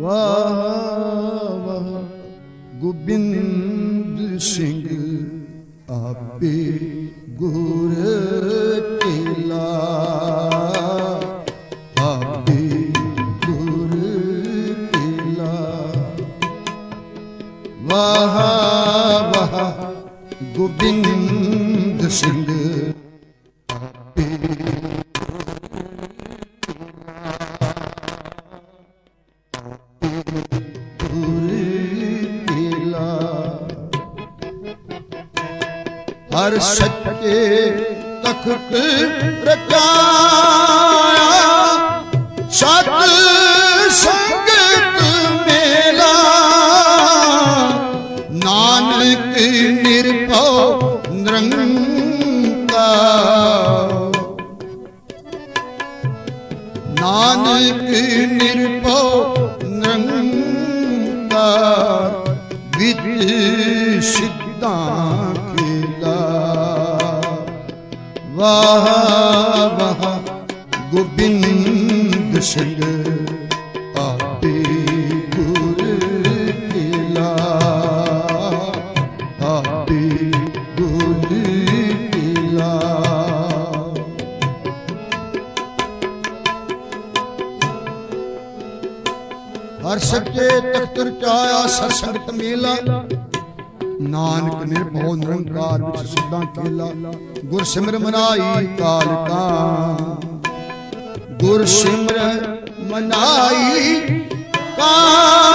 ਵਾਹ ਵਾਹ ਗੋਬਿੰਦ ਸਿੰਘ ਆਪੇ ਗੁਰ ਹਰ ਸੱਚੇ ਤਖਤ ਰਚਾਇਆ। ਸਤ ਸੰਗਤ ਮੇਲਾ। ਨਾਨਕ ਨਿਰਭਉ ਨਿਰੰਕਾਰ। ਨਾਨਕ ਨਿਰਭਉ ਨਿਰੰਕਾਰ। ਵਿਦ ਸਿੱਧਾਂ ਵਾਹ ਵਾਹ ਗੋਬਿੰਦ ਸਿੰਘ ਆਪੇ ਗੁਰ ਖੇਲਾ ਆਪੇ ਗੁਰ ਖੇਲਾ ਹਰ ਸੱਚੇ ਤਖਤ ਰਚਾਇਆ ਸਤ ਸੰਗਤ ਮੇਲਾ ਨਾਨਕ ਨਿਰਭਉ ਨਿਰੰਕਾਰ ਵਿੱਚ ਸਿੱਧਾਂ ਖੇਲਾ ਗੁਰ ਸਿਮਰ ਮਨਾਈ ਕਾਲ ਕਾ ਗੁਰ ਸਿਮਰ ਮਨਾਈ ਕਾਲ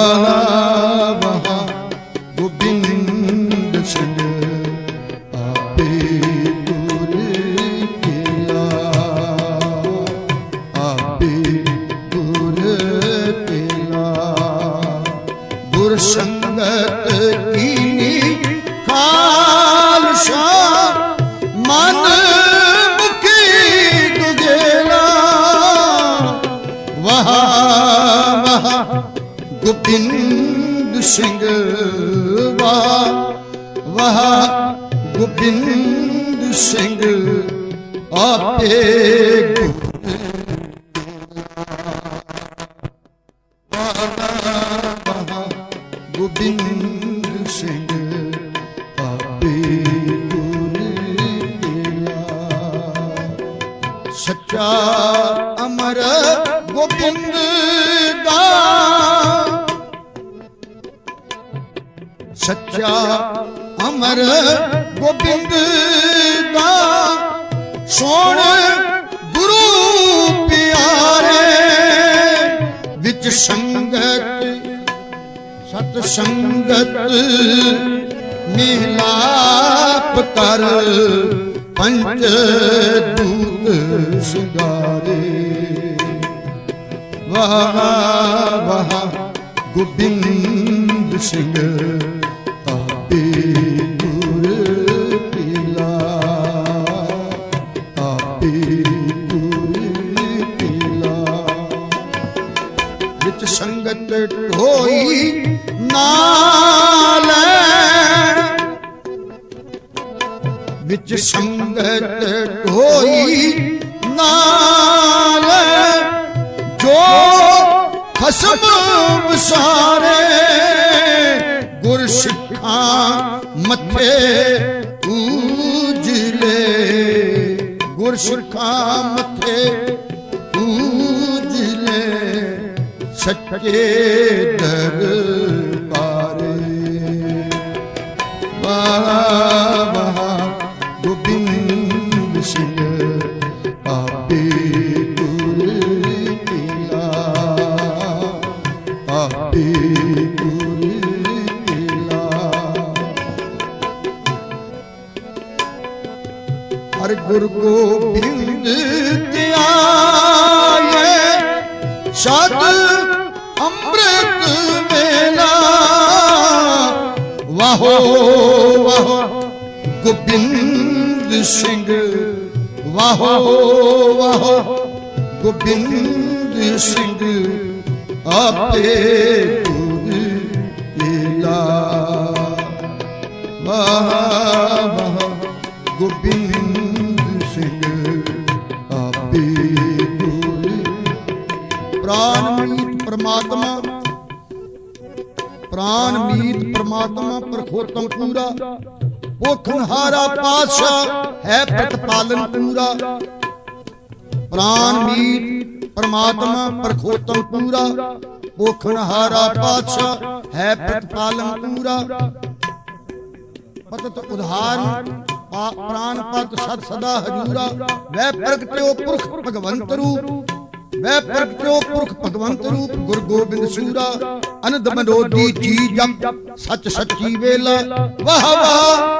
ਵਾਹ ਵਾਹ ਗੋਬਿੰਦ ਸਿੰਘ ਆਪੇ ਗੁਰ ਕੀਲਾ ਆਪੇ ਗੁਰ ਕੀਲਾ ਗੁਰ ਸੰਗਤ ਕੀਨੀ ਗੋਬਿੰਦ ਸਿੰਘ ਵਾਹ ਵਾਹ ਗੋਬਿੰਦ ਸਿੰਘ ਆਪੇ ਗੁਰ ਗੋਬਿੰਦ ਸਿੰਘ ਸੱਚਾ ਅਮਰ ਗੋਬਿੰਦ ਦਾ। ਸੱਚਾ ਅਮਰ ਗੋਬਿੰਦ ਦਾ। ਸੋਣ ਗੁਰੂ ਪਿਆਰੇ ਵਿੱਚ ਸੰਗਤ, ਸਤ ਸੰਗਤ ਮਿਲਾਪ ਕਰ ਪੰਜ ਦੂਤ ਸਿਗਾਰੇ। ਵਾਹ ਵਾਹ ਗੋਬਿੰਦ ਸਿੰਘ ਆਪੇ ਗੁਰ ਪੀਲਾ। ਆਪੇ ਗੁਰ ਪੀਲਾ। ਵਿੱਚ ਸੰਗਤ ਢੋਈ ਨਾ ਵਿੱਚ ਸੰਗਤ ਢੋਈ ਨਾਲ ਜੋ ਖਸਮ ਵਿਸਾਰੇ ਗੁਰ ਸਿੱਖਾਂ ਮੱਥੇ ਉਜਲੇ ਗੁਰ ਸਿੱਖਾਂ ਮੱਥੇ ਉਜਲੇ ਸੱਚੇ ਦਰਬਾਰੇ। ਵਾਹ ਵਾਹ। ਗੋਬਿੰਦ ਸਿੰਘ ਆਪੇ ਗੁਰ ਕੀਲਾ ਆਪੇ ਗੁਰ ਕੀਲਾ ਹਰ ਗੁਰ ਗੋਬਿੰਦ ਤੇ ਆਏ ਸਤ ਅੰਮ੍ਰਿਤ ਵੇਲਾ। ਵਾਹੋ, ਵਾਹ। ਗੋਬਿੰਦ ਸਿੰਘ। ਵਾਹੋ ਵਾਹੋ, ਗੋਬਿੰਦ ਸਿੰਘ, ਆਪੇ ਗੁਰ ਏਲਾ ਵਾਹ ਵਾਹ, ਗੋਬਿੰਦ ਸਿੰਘ, ਆਪੇ ਗੁਰ ਪ੍ਰਾਨ ਮੀਤ ਪ੍ਰਮਾਤਮਾ, ਪ੍ਰਾਨ ਪ੍ਰਮਾਤਮਾ ਪ੍ਰਖੋਤਮ ਪੂਰਾ। ਭੁਖਨਹਾਰਾ ਪਾਤਸ਼ਾਹ, ਹੈ ਪ੍ਰਤਪਾਲਨ ਪੂਰਾ। ਪ੍ਰਾਨ ਮੀਤ ਪ੍ਰਮਾਤਮਾ ਪ੍ਰਖੋਤਮ ਪੂਰਾ। ਭੁਖਨਹਾਰਾ ਪਾਤਸ਼ਾਹ, ਹੈ ਪ੍ਰਤਪਾਲਨ ਪੂਰਾ। ਪਤਤ ਉਧਾਰਨ ਪ੍ਰਾਨ ਪਤ ਸਤ ਸਦਾ ਹਜੂਰਾ। ਵੈ ਪ੍ਰਗਟਿਓ ਪੁਰਖ ਭਗਵੰਤ ਰੂਪ। ਵੈ ਪ੍ਰਗਟਿਓ ਪੁਰਖ ਭਗਵੰਤ ਰੂਪ, ਗੁਰ ਗੋਬਿੰਦ ਸੂਰਾ। ਅਨੰਦ ਮਨੋਦੀ ਜੀ ਜਪ, ਸੱਚ ਸੱਚੀ ਵੇਲਾ। ਵਾਹ ਵਾਹ।